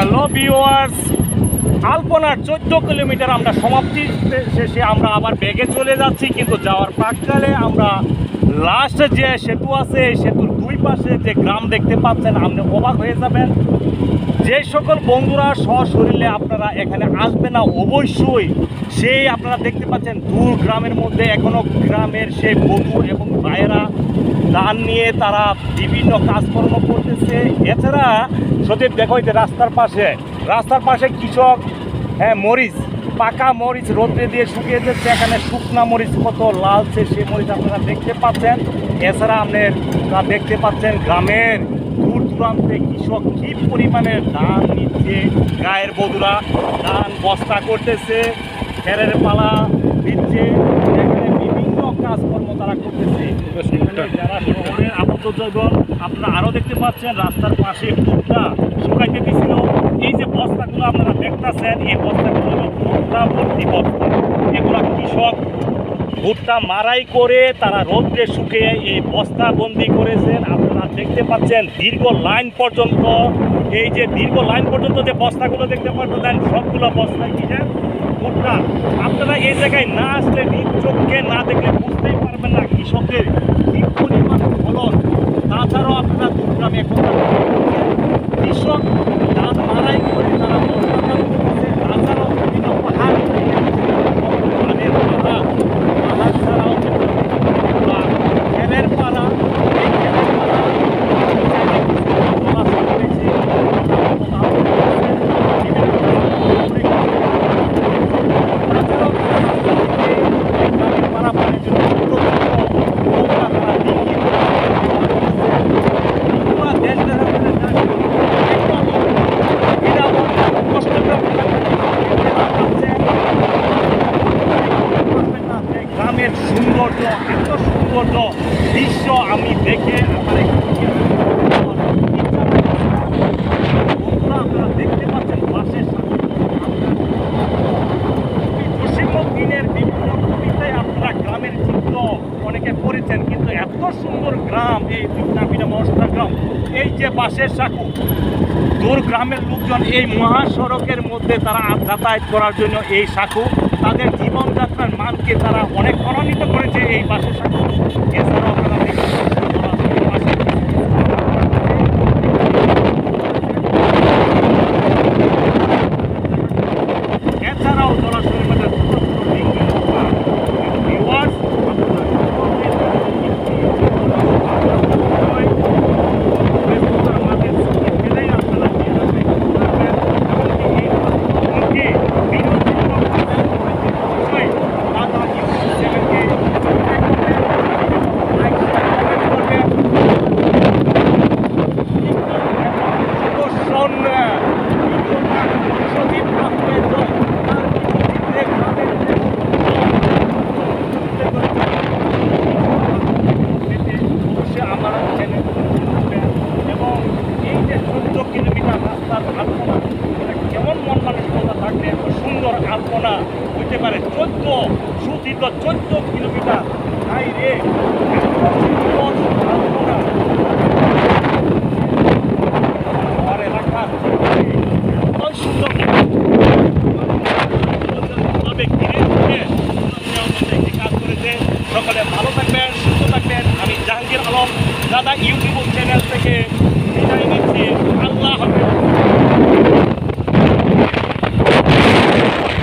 Hello viewers আলপনার চোদ্দ kilometre আমরা সমাপ্তি শেষে আমরা আবার বেগে চলে যাচ্ছি, কিন্তু যাওয়ার প্রাককালে আমরা লাস্টে যে সেতু আছে, সেতুর দুই পাশে যে গ্রাম দেখতে পাচ্ছেন, আপনি অবাক হয়ে যাবেন। যে সকল বন্ধুরা সশরীরে আপনারা এখানে আসবে না, অবশ্যই সেই আপনারা দেখতে পাচ্ছেন দূর গ্রামের মধ্যে এখনও গ্রামের সেই বধূ এবং ভাইয়েরা ধান নিয়ে তারা বিভিন্ন কাজকর্ম করতেছে। এছাড়া সতীপ দেখো যে রাস্তার পাশে রাস্তার পাশে কৃষক হ্যাঁ মরিচ, পাকা মরিচ রোদ্রে দিয়ে শুকিয়ে যাচ্ছে। এখানে শুকনা মরিচ কত লালছে সেই মরিচ আপনারা দেখতে পাচ্ছেন। এছাড়া আপনারা দেখতে পাচ্ছেন গ্রামের দূর দূরান্তে কৃষক কি পরিমাণে ধান নিচ্ছে? গায়ের বধুরা ধান বস্তা করতেছে খেরের পালা দিচ্ছে। এখানে বিভিন্ন কাজকর্ম তারা করতেছে। যারা শহরের আবদ্ধজন আপনারা আরও দেখতে পাচ্ছেন রাস্তার পাশে ভুট্টা শুকাইতে দিছিল। এই যে বস্তাগুলো আপনারা দেখতেছেন এই বস্তাগুলো ভুট্টা ভর্তি বস্তা। এগুলো কৃষক ভুট্টা মারাই করে তারা রোদ্রে শুকে এই বস্তা বন্দি করেছেন। আপনারা দেখতে পাচ্ছেন দীর্ঘ লাইন পর্যন্ত, এই যে দীর্ঘ লাইন পর্যন্ত যে বস্তাগুলো দেখতে পাচ্ছেন সবগুলো বস্তা কি ভুট্টা আপনারা এই জায়গায় না আসলে নিজ চোখকে না দেখলে বুঝতেই পারবেন না কৃষকের কি পরিমাণ ফলন তাছাড়াও আপনারা দুর্গ্রামে এখন কৃষক ধান মারাই করে তারা বস্তা করতেছে তাছাড়াও বিভিন্ন পাহাড় থেকে ধানের পাতা পাহাড় ছাড়াও বা খেলের পালা এই খেলের পালা চাষ করেছে, তাও করেছে, বিভিন্ন তাছাড়াও এই গ্রামের পারাপারের জন্য ছোট ছোট নৌকা তারা ডিঙ্গি করে পুরা দেশ দেখাতে যায় একদম বিরামন কষ্টকর গ্রামের সৌন্দর্য এত সৌন্দর্য দৃশ্য আমি দেখে এখানে আপনারা দেখতে বিভিন্ন কবিতায় আপনারা গ্রামের অনেকে কিন্তু এত সুন্দর গ্রাম, এই গ্রাম, এই যে সাঁকু দূর গ্রামের লোকজন এই মহাসড়কের মধ্যে তারা যাতায়াত করার জন্য এই সাঁকু তাদের জীবনযাত্রার মানকে তারা অনেক প্রমাণিত করেছে এই বাসের সাথে এছাড়াও আপনারা সুন্দর কাল্পনা হইতে পারে। চোদ্দ সুচিত চোদ্দ কিলোমিটার। তাই রে সকলে ভালো থাকবেন, সুস্থ থাকবেন। আমি জাহাঙ্গীর আলম, দাদা ইউটিউব চ্যানেল থেকে